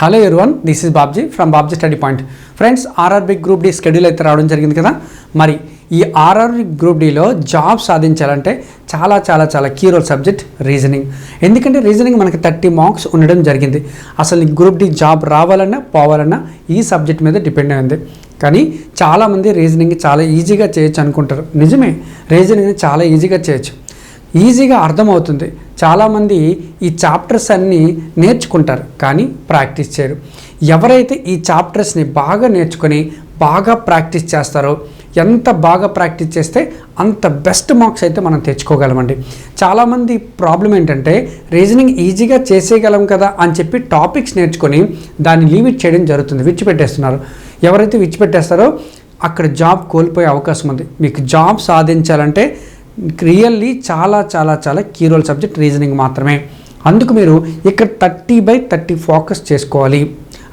Hello everyone this is Babji from Babji study point friends RRB group D schedule అయితే రావడం జరిగింది కదా? మరి ఈ ఆర్ఆర్బి గ్రూప్ డిలో జాబ్ సాధించాలంటే చాలా చాలా చాలా కీ రోల్ సబ్జెక్ట్ రీజనింగ్ ఎందుకంటే రీజనింగ్ మనకి థర్టీ మార్క్స్ ఉండడం జరిగింది. అసలు ఈ గ్రూప్ డి జాబ్ రావాలన్నా పోవాలన్నా ఈ సబ్జెక్ట్ మీద డిపెండ్ అయింది కానీ చాలామంది రీజనింగ్ చాలా ఈజీగా చేయొచ్చు అనుకుంటారు. నిజమే రీజనింగ్ చాలా ఈజీగా చేయొచ్చు. ఈజీగా అర్థమవుతుంది. చాలామంది ఈ చాప్టర్స్ అన్నీ నేర్చుకుంటారు కానీ ప్రాక్టీస్ చేయరు. ఎవరైతే ఈ చాప్టర్స్ని బాగా నేర్చుకొని బాగా ప్రాక్టీస్ చేస్తారో ఎంత బాగా ప్రాక్టీస్ చేస్తే అంత బెస్ట్ మార్క్స్ అయితే మనం తెచ్చుకోగలమండి. చాలామంది ప్రాబ్లం ఏంటంటే రీజనింగ్ ఈజీగా చేసేయగలం కదా అని చెప్పి టాపిక్స్ నేర్చుకొని దాన్ని లీవ్ చేయడం జరుగుతుంది విచ్చిపెట్టేస్తున్నారు ఎవరైతే విచ్చిపెట్టేస్తారో అక్కడ జాబ్ కోల్పోయే అవకాశం ఉంది. మీకు జాబ్ సాధించాలంటే రియల్లీ చాలా చాలా చాలా కీ రోల్ సబ్జెక్ట్ రీజనింగ్ మాత్రమే. అందుకు మీరు ఇక్కడ థర్టీ బై థర్టీ ఫోకస్ చేసుకోవాలి.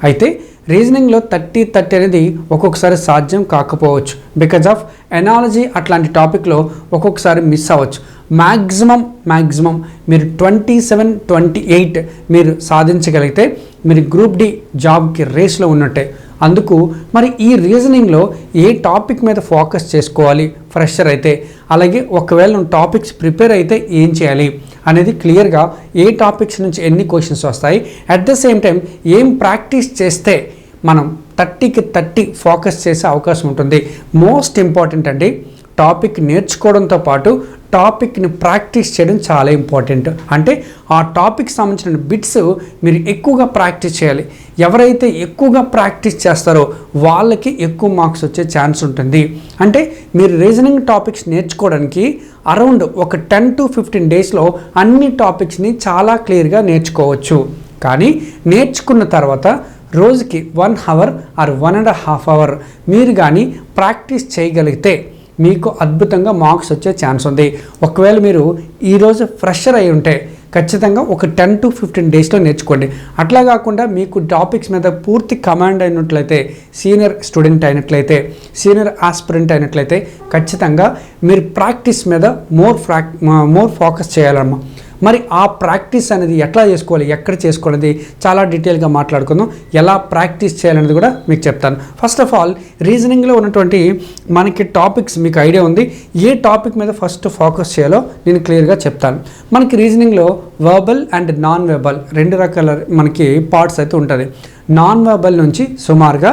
అయితే రీజనింగ్లో థర్టీ థర్టీ అనేది ఒక్కొక్కసారి సాధ్యం కాకపోవచ్చు. బికాజ్ ఆఫ్ ఎనాలజీ అట్లాంటి టాపిక్లో ఒక్కొక్కసారి మిస్ అవ్వచ్చు. మ్యాక్సిమం మ్యాక్సిమం మీరు ట్వంటీ సెవెన్ ట్వంటీ ఎయిట్ మీరు సాధించగలిగితే మీరు గ్రూప్ డి జాబ్కి రేస్లో ఉన్నట్టే. అందుకు మరి ఈ రీజనింగ్లో ఏ టాపిక్ మీద ఫోకస్ చేసుకోవాలి? ఫ్రెషర్ అయితే. అలాగే ఒకవేళ నువ్వు టాపిక్స్ ప్రిపేర్ అయితే ఏం చేయాలి? అనేది క్లియర్గా ఏ టాపిక్స్ నుంచి ఎన్ని క్వశ్చన్స్ వస్తాయి? అట్ ద సేమ్ టైం ఏం ప్రాక్టీస్ చేస్తే మనం థర్టీకి థర్టీ ఫోకస్ చేసే అవకాశం ఉంటుంది. మోస్ట్ ఇంపార్టెంట్ అండి టాపిక్ నేర్చుకోవడంతో పాటు టాపిక్ని ప్రాక్టీస్ చేయడం చాలా ఇంపార్టెంట్. అంటే ఆ టాపిక్ సంబంధించిన బిట్స్ మీరు ఎక్కువగా ప్రాక్టీస్ చేయాలి. ఎవరైతే ఎక్కువగా ప్రాక్టీస్ చేస్తారో వాళ్ళకి ఎక్కువ మార్క్స్ వచ్చే ఛాన్స్ ఉంటుంది. అంటే మీరు రీజనింగ్ టాపిక్స్ నేర్చుకోవడానికి అరౌండ్ ఒక టెన్ టు ఫిఫ్టీన్ డేస్లో అన్ని టాపిక్స్ని చాలా క్లియర్గా నేర్చుకోవచ్చు. కానీ నేర్చుకున్న తర్వాత రోజుకి one hour or one and half hour మీరు కానీ ప్రాక్టీస్ చేయగలిగితే మీకు అద్భుతంగా మార్క్స్ వచ్చే ఛాన్స్ ఉంది. ఒకవేళ మీరు ఈరోజు ఫ్రెషర్ అయి ఉంటే ఖచ్చితంగా ఒక టెన్ టు ఫిఫ్టీన్ డేస్లో నేర్చుకోండి. అట్లా కాకుండా మీకు టాపిక్స్ మీద పూర్తి కమాండ్ అయినట్లయితే సీనియర్ స్టూడెంట్ అయినట్లయితే సీనియర్ ఆస్పిరెంట్ అయినట్లయితే ఖచ్చితంగా మీరు ప్రాక్టీస్ మీద మోర్ ఫ్రాక్ మోర్ ఫోకస్ చేయాలమ్మా. మరి ఆ ప్రాక్టీస్ అనేది ఎట్లా చేసుకోవాలి? ఎక్కడ చేసుకోవాలి? చాలా డీటెయిల్గా మాట్లాడుకుందాం. ఎలా ప్రాక్టీస్ చేయాలనేది కూడా మీకు చెప్తాను. ఫస్ట్ ఆఫ్ ఆల్ రీజనింగ్లో ఉన్నటువంటి మనకి టాపిక్స్ మీకు ఐడియా ఉంది. ఏ టాపిక్ మీద ఫస్ట్ ఫోకస్ చేయాలో నేను క్లియర్గా చెప్తాను. మనకి రీజనింగ్లో వర్బల్ అండ్ నాన్ వెర్బల్ రెండు రకాల మనకి పార్ట్స్ అయితే ఉంటుంది. నాన్ వెర్బల్ నుంచి సుమారుగా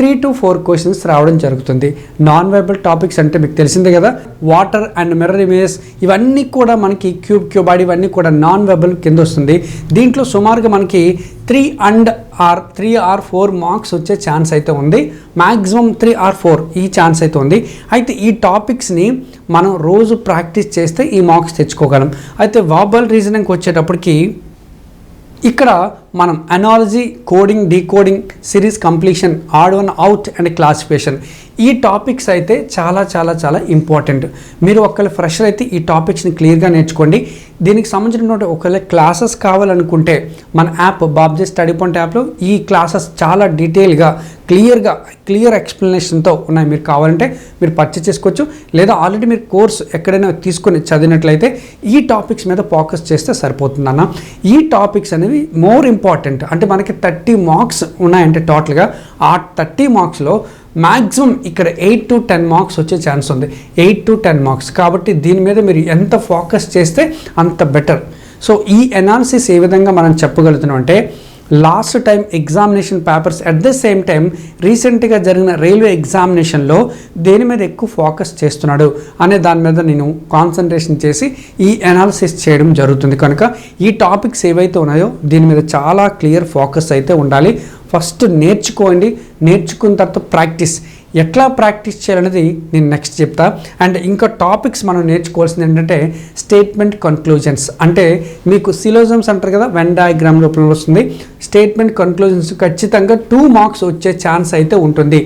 త్రీ టు ఫోర్ క్వశ్చన్స్ రావడం జరుగుతుంది. నాన్ వెర్బల్ టాపిక్స్ అంటే మీకు తెలిసిందే కదా? వాటర్ అండ్ మిర్రర్ ఇమేజెస్ ఇవన్నీ కూడా మనకి క్యూబ్ క్యూబాడ్ ఇవన్నీ కూడా నాన్ వెర్బల్ కింద వస్తుంది. దీంట్లో సుమారుగా మనకి three and or three or four marks వచ్చే ఛాన్స్ అయితే ఉంది. మ్యాక్సిమం త్రీ ఆర్ ఫోర్ ఈ ఛాన్స్ అయితే ఉంది. అయితే ఈ టాపిక్స్ని మనం రోజు ప్రాక్టీస్ చేస్తే ఈ మార్క్స్ తెచ్చుకోగలం. అయితే వాబల్ రీజనింగ్కి వచ్చేటప్పటికి ఇక్కడ మనం analogy coding decoding series completion odd one out and classification ఈ టాపిక్స్ అయితే చాలా చాలా చాలా ఇంపార్టెంట్ మీరు ఒకవేళ ఫ్రెషర్ అయితే ఈ టాపిక్స్ని క్లియర్గా నేర్చుకోండి. దీనికి సంబంధించినటువంటి ఒకవేళ క్లాసెస్ కావాలనుకుంటే మన యాప్ బాబ్జీ స్టడీ పాయింట్ యాప్లో ఈ క్లాసెస్ చాలా డీటెయిల్గా క్లియర్గా క్లియర్ ఎక్స్ప్లెనేషన్తో ఉన్నాయి. మీరు కావాలంటే మీరు పర్చేస్ చేసుకోవచ్చు. లేదా ఆల్రెడీ మీరు కోర్స్ ఎక్కడైనా తీసుకొని చదివినట్లయితే ఈ టాపిక్స్ మీద ఫోకస్ చేస్తే సరిపోతుందన్న. ఈ టాపిక్స్ అనేవి మోర్ ఇంపార్టెంట్. అంటే మనకి థర్టీ మార్క్స్ ఉన్నాయంటే టోటల్గా. ఆ థర్టీ మార్క్స్లో మ్యాక్సిమం ఇక్కడ ఎయిట్ టు టెన్ మార్క్స్ వచ్చే ఛాన్స్ ఉంది. Eight to ten marks. కాబట్టి దీని మీద మీరు ఎంత ఫోకస్ చేస్తే అంత బెటర్. సో ఈ ఎనాలిసిస్ ఏ విధంగా మనం చెప్పగలుగుతున్నాం అంటే last time examination papers at the same time రీసెంట్గా జరిగిన రైల్వే ఎగ్జామినేషన్లో దేని మీద ఎక్కువ ఫోకస్ చేస్తున్నాడు అనే దాని మీద నేను కాన్సన్ట్రేషన్ చేసి ఈ అనాలిసిస్ చేయడం జరుగుతుంది. కనుక ఈ టాపిక్స్ ఏవైతే ఉన్నాయో దీని మీద చాలా క్లియర్ ఫోకస్ అయితే ఉండాలి. ఫస్ట్ నేర్చుకోండి. నేర్చుకున్న తర్వాత ప్రాక్టీస్ ఎట్లా ప్రాక్టీస్ చేయాలనేది నేను నెక్స్ట్ చెప్తా. అండ్ ఇంకా టాపిక్స్ మనం నేర్చుకోవాల్సింది ఏంటంటే స్టేట్మెంట్ కన్క్లూజన్స్ అంటే మీకు సిలోజమ్స్ అంటారు కదా వెన్ డయాగ్రామ్ రూపంలో వస్తుంది. స్టేట్మెంట్ కన్క్లూజన్స్ ఖచ్చితంగా టూ మార్క్స్ వచ్చే ఛాన్స్ అయితే ఉంటుంది.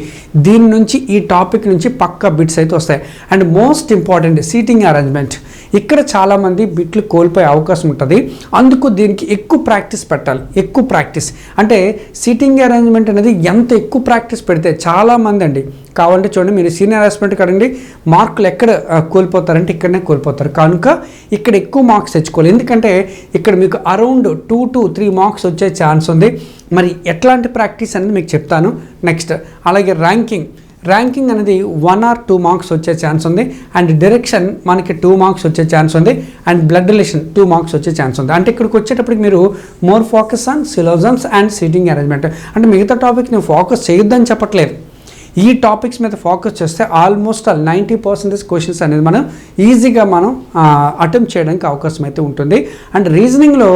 దీని నుంచి ఈ టాపిక్ నుంచి పక్క బిట్స్ అయితే వస్తాయి. And most important seating arrangement ఇక్కడ చాలామంది బిట్లు కోల్పోయే అవకాశం ఉంటుంది. అందుకు దీనికి ఎక్కువ ప్రాక్టీస్ పెట్టాలి. ఎక్కువ ప్రాక్టీస్. అంటే సీటింగ్ అరేంజ్మెంట్ అనేది ఎంత ఎక్కువ ప్రాక్టీస్ పెడితే చాలామంది అండి. కావాలంటే చూడండి మీరు సీనియర్ హరాస్మెంట్ కడండి. మార్కులు ఎక్కడ కోల్పోతారంటే ఇక్కడనే కోల్పోతారు. కనుక ఇక్కడ ఎక్కువ మార్క్స్ తెచ్చుకోవాలి. ఎందుకంటే ఇక్కడ మీకు around two to three marks వచ్చే ఛాన్స్ ఉంది. మరి ఎట్లాంటి ప్రాక్టీస్ అనేది మీకు చెప్తాను. నెక్స్ట్. అలాగే ర్యాంకింగ్. ర్యాంకింగ్ అనేది వన్ ఆర్ టూ మార్క్స్ వచ్చే ఛాన్స్ ఉంది. అండ్ డైరెక్షన్ మనకి టూ మార్క్స్ వచ్చే ఛాన్స్ ఉంది. And blood relation two marks వచ్చే ఛాన్స్ ఉంది. అంటే ఇక్కడికి వచ్చేటప్పటికి మీరు more focus on syllogisms and seating arrangement అంటే మిగతా టాపిక్ నేను ఫోకస్ చేయొద్దని చెప్పట్లేదు. ఈ టాపిక్స్ మీద ఫోకస్ చేస్తే almost all ninety percentage questions అనేది మనం ఈజీగా మనం అటెంప్ట్ చేయడానికి అవకాశం అయితే ఉంటుంది. అండ్ రీజనింగ్లో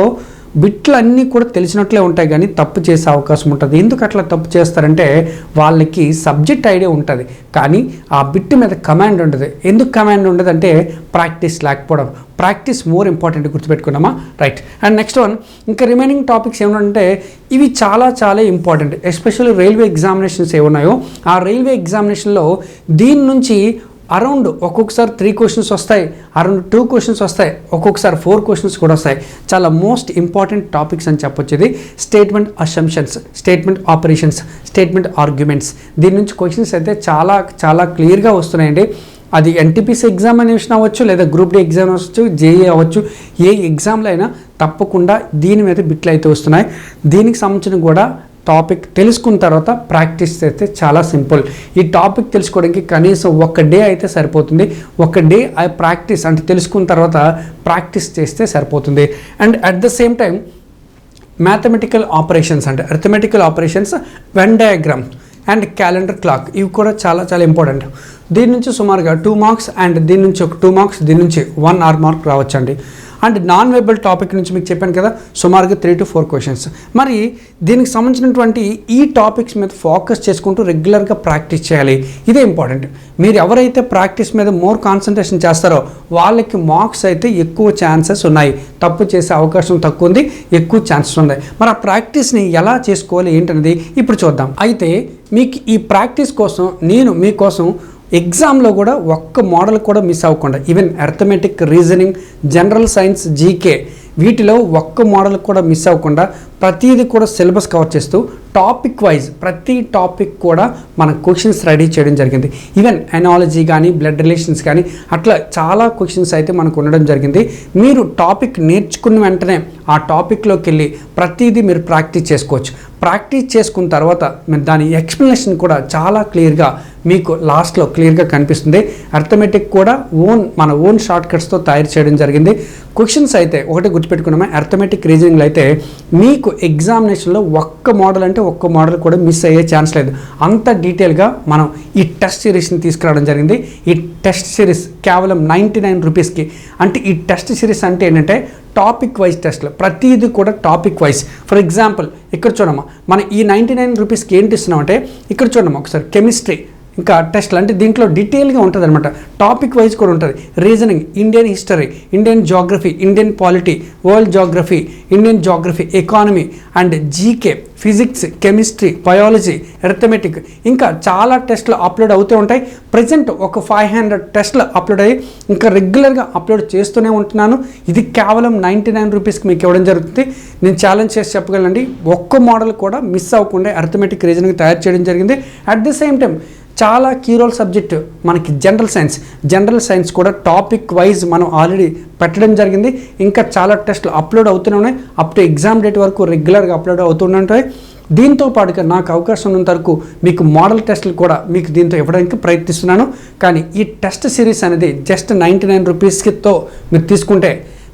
బిట్లు అన్నీ కూడా తెలిసినట్లే ఉంటాయి కానీ తప్పు చేసే అవకాశం ఉంటుంది. ఎందుకు అట్లా తప్పు చేస్తారంటే వాళ్ళకి సబ్జెక్ట్ ఐడియా ఉంటుంది. కానీ ఆ బిట్ మీద కమాండ్ ఉండదు. ఎందుకు కమాండ్ ఉండదు అంటే ప్రాక్టీస్ లేకపోవడం. ప్రాక్టీస్ మోర్ ఇంపార్టెంట్ గుర్తుపెట్టుకున్నామా? రైట్. అండ్ నెక్స్ట్ వన్ ఇంకా రిమైనింగ్ టాపిక్స్ ఏమంటే ఇవి చాలా చాలా ఇంపార్టెంట్. ఎస్పెషల్లీ రైల్వే ఎగ్జామినేషన్స్ ఏమున్నాయో ఆ రైల్వే ఎగ్జామినేషన్లో దీని నుంచి అరౌండ్ ఒక్కొక్కసారి త్రీ క్వశ్చన్స్ వస్తాయి. అరౌండ్ టూ క్వశ్చన్స్ వస్తాయి. ఒక్కొక్కసారి ఫోర్ క్వశ్చన్స్ కూడా వస్తాయి. చాలా మోస్ట్ ఇంపార్టెంట్ టాపిక్స్ అని చెప్పొచ్చు ఇది statement assumptions statement operations statement arguments దీని నుంచి క్వశ్చన్స్ అయితే చాలా చాలా క్లియర్గా వస్తున్నాయండి. అది ఎన్టీపీసీ ఎగ్జామినేషన్ అవ్వచ్చు లేదా గ్రూప్ డి ఎగ్జామ్ అవ్వచ్చు జేఏ అవ్వచ్చు ఏ ఎగ్జామ్లో అయినా తప్పకుండా దీని మీద బిట్లు అయితే వస్తున్నాయి. దీనికి సంబంధించిన కూడా టాపిక్ తెలుసుకున్న తర్వాత ప్రాక్టీస్ చేస్తే చాలా సింపుల్ ఈ టాపిక్ తెలుసుకోవడానికి కనీసం ఒక డే అయితే సరిపోతుంది. ఒక డే ఆ ప్రాక్టీస్ అంటే తెలుసుకున్న తర్వాత ప్రాక్టీస్ చేస్తే సరిపోతుంది. And at the same time mathematical operations అంటే arithmetical operations Venn diagram and calendar clock ఇవి కూడా చాలా చాలా ఇంపార్టెంట్ దీని నుంచి సుమారుగా టూ మార్క్స్ అండ్ దీని నుంచి ఒక టూ మార్క్స్ దీని నుంచి వన్ ఆర్ మార్క్ రావచ్చండి. అండ్ నాన్ వెబల్ టాపిక్ నుంచి మీకు చెప్పాను కదా సుమారుగా త్రీ టు ఫోర్ క్వశ్చన్స్ మరి దీనికి సంబంధించినటువంటి ఈ టాపిక్స్ మీద ఫోకస్ చేసుకుంటూ రెగ్యులర్గా ప్రాక్టీస్ చేయాలి. ఇదే ఇంపార్టెంట్ మీరు ఎవరైతే ప్రాక్టీస్ మీద మోర్ కాన్సన్ట్రేషన్ చేస్తారో వాళ్ళకి మార్క్స్ అయితే ఎక్కువ ఛాన్సెస్ ఉన్నాయి. తప్పు చేసే అవకాశం తక్కువ ఉంది ఎక్కువ ఛాన్సెస్ ఉన్నాయి. మరి ఆ ప్రాక్టీస్ని ఎలా చేసుకోవాలి ఏంటనేది ఇప్పుడు చూద్దాం. అయితే మీకు ఈ ప్రాక్టీస్ కోసం నేను మీకోసం ఎగ్జామ్లో కూడా ఒక్క మోడల్ కూడా మిస్ అవ్వకుండా even arithmetic reasoning general science GK వీటిలో ఒక్క మోడల్ కూడా మిస్ అవ్వకుండా ప్రతిదీ కూడా సిలబస్ కవర్ చేస్తూ టాపిక్ వైజ్ ప్రతి టాపిక్ కూడా మన క్వశ్చన్స్ రెడీ చేయడం జరిగింది. ఈవెన్ ఎనాలజీ కానీ బ్లడ్ రిలేషన్స్ కానీ అట్లా చాలా క్వశ్చన్స్ అయితే మనకు ఉండడం జరిగింది. మీరు టాపిక్ నేర్చుకున్న వెంటనే ఆ టాపిక్లోకి వెళ్ళి ప్రతిదీ మీరు ప్రాక్టీస్ చేసుకోవచ్చు. ప్రాక్టీస్ చేసుకున్న తర్వాత మీరు దాని ఎక్స్ప్లెనేషన్ కూడా చాలా క్లియర్గా మీకు లాస్ట్లో క్లియర్గా కనిపిస్తుంది. అర్థమెటిక్ కూడా ఓన్ మన ఓన్ షార్ట్ కట్స్తో తయారు చేయడం జరిగింది. క్వశ్చన్స్ అయితే ఒకటి గుర్తుపెట్టుకున్నామా? అర్థమెటిక్ రీజనింగ్లో అయితే మీకు ఎగ్జామినేషన్లో ఒక్క మోడల్ అంటే ఒక్క మోడల్ కూడా మిస్ అయ్యే ఛాన్స్ లేదు. అంత డీటెయిల్గా మనం ఈ టెస్ట్ సిరీస్ని తీసుకురావడం జరిగింది. ఈ టెస్ట్ సిరీస్ కేవలం నైంటీ నైన్ రూపీస్కి అంటే ఈ టెస్ట్ సిరీస్ అంటే ఏంటంటే టాపిక్ వైజ్ టెస్ట్లు ప్రతిదీ కూడా టాపిక్ వైజ్ ఫర్ ఎగ్జాంపుల్ ఇక్కడ చూడమ్మా. మనం ఈ నైంటీ నైన్ రూపీస్కి ఏంటి ఇస్తున్నామంటే ఇక్కడ చూడమ్మా ఒకసారి. కెమిస్ట్రీ ఇంకా టెస్ట్లు అంటే దీంట్లో డీటెయిల్గా ఉంటుంది అనమాట టాపిక్ వైజ్ కూడా ఉంటుంది. Reasoning Indian history Indian geography Indian polity world geography Indian geography economy and GK physics chemistry biology arithmetic ఇంకా చాలా టెస్ట్లు అప్లోడ్ అవుతూ ఉంటాయి. ప్రజెంట్ ఒక ఫైవ్ హండ్రెడ్ టెస్ట్లు అప్లోడ్ అయ్యి ఇంకా రెగ్యులర్గా అప్లోడ్ చేస్తూనే ఉంటున్నాను. ఇది కేవలం నైంటీ నైన్ రూపీస్కి మీకు ఇవ్వడం జరుగుతుంది. నేను ఛాలెంజ్ చేసి చెప్పగలండి ఒక్క మోడల్ కూడా మిస్ అవ్వకుండా అర్థమెటిక్ రీజనింగ్ తయారు చేయడం జరిగింది. అట్ ది సేమ్ టైం చాలా కీరోల్ సబ్జెక్ట్ మనకి జనరల్ సైన్స్ జనరల్ సైన్స్ కూడా టాపిక్ వైజ్ మనం ఆల్రెడీ పెట్టడం జరిగింది. ఇంకా చాలా టెస్ట్లు అప్లోడ్ అవుతూనే ఉన్నాయి. అప్ టు ఎగ్జామ్ డేట్ వరకు రెగ్యులర్గా అప్లోడ్ అవుతూనే ఉంటాయి. దీంతో పాటుగా నాకు అవకాశం ఉన్నంత వరకు మీకు మోడల్ టెస్టులు కూడా మీకు దీంతో ఇవ్వడానికి ప్రయత్నిస్తున్నాను. కానీ ఈ టెస్ట్ సిరీస్ అనేది జస్ట్ నైంటీ నైన్ రూపీస్కితో మీరు తీసుకుంటే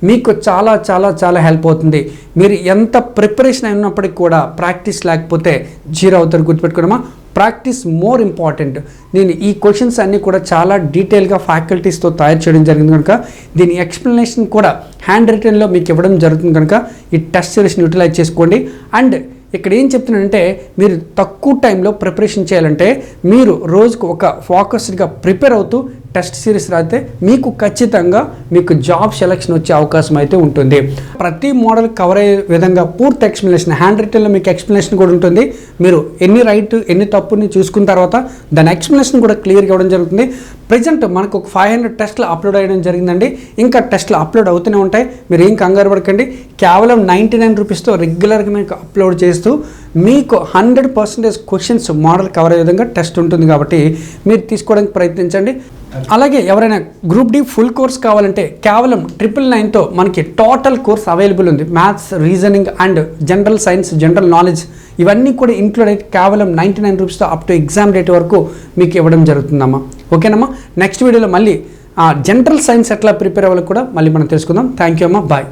మీకు చాలా చాలా చాలా హెల్ప్ అవుతుంది. మీరు ఎంత ప్రిపరేషన్ అయినప్పటికీ కూడా ప్రాక్టీస్ లేకపోతే జీరో అవుతారు గుర్తుపెట్టుకోవడమా ప్రాక్టీస్ మోర్ ఇంపార్టెంట్. నేను ఈ క్వశ్చన్స్ అన్నీ కూడా చాలా డీటెయిల్గా ఫ్యాకల్టీస్తో తయారు చేయడం జరిగింది కనుక దీని ఎక్స్ప్లెనేషన్ కూడా హ్యాండ్ రిటర్న్లో మీకు ఇవ్వడం జరుగుతుంది కనుక ఈ టెస్ట్ సిరీస్ని యూటిలైజ్ చేసుకోండి. అండ్ ఇక్కడ ఏం చెప్తున్నానంటే మీరు తక్కువ టైంలో ప్రిపరేషన్ చేయాలంటే మీరు రోజుకు ఒక ఫోకస్డ్గా ప్రిపేర్ అవుతూ టెస్ట్ సిరీస్ రాస్తే మీకు ఖచ్చితంగా మీకు జాబ్ సెలక్షన్ వచ్చే అవకాశం అయితే ఉంటుంది. ప్రతి మోడల్ కవర్ అయ్యే విధంగా పూర్తి ఎక్స్ప్లెనేషన్ హ్యాండ్ రైటింగ్లో మీకు ఎక్స్ప్లెనేషన్ కూడా ఉంటుంది. మీరు ఎన్ని రైట్ ఎన్ని తప్పుని చూసుకున్న తర్వాత దాని ఎక్స్ప్లెనేషన్ కూడా క్లియర్గా ఇవ్వడం జరుగుతుంది. ప్రజెంట్ మనకు ఒక ఫైవ్ హండ్రెడ్ టెస్ట్లు అప్లోడ్ అయ్యడం జరిగిందండి. ఇంకా టెస్ట్లు అప్లోడ్ అవుతూనే ఉంటాయి. మీరు ఏం కంగారు పడకండి. కేవలం నైంటీ నైన్ రూపీస్తో రెగ్యులర్గా మీకు అప్లోడ్ చేస్తూ మీకు hundred percentage questions model cover అయ్యే విధంగా టెస్ట్ ఉంటుంది కాబట్టి మీరు తీసుకోవడానికి ప్రయత్నించండి. అలాగే ఎవరైనా గ్రూప్ డి ఫుల్ కోర్స్ కావాలంటే కేవలం ట్రిపుల్ నైన్తో మనకి టోటల్ కోర్స్ అవైలబుల్ ఉంది. Maths reasoning and general science general knowledge ఇవన్నీ కూడా ఇంక్లూడ్ అయితే కేవలం నైంటీ నైన్ రూపీస్తో అప్ టు ఎగ్జామ్ డేట్ వరకు మీకు ఇవ్వడం జరుగుతుందమ్మా. ఓకేనమ్మా? నెక్స్ట్ వీడియోలో మళ్ళీ జనరల్ సైన్స్ ఎట్లా ప్రిపేర్ అవ్వాలి కూడా మళ్ళీ మనం తెలుసుకుందాం. థ్యాంక్ యూ అమ్మా. బాయ్.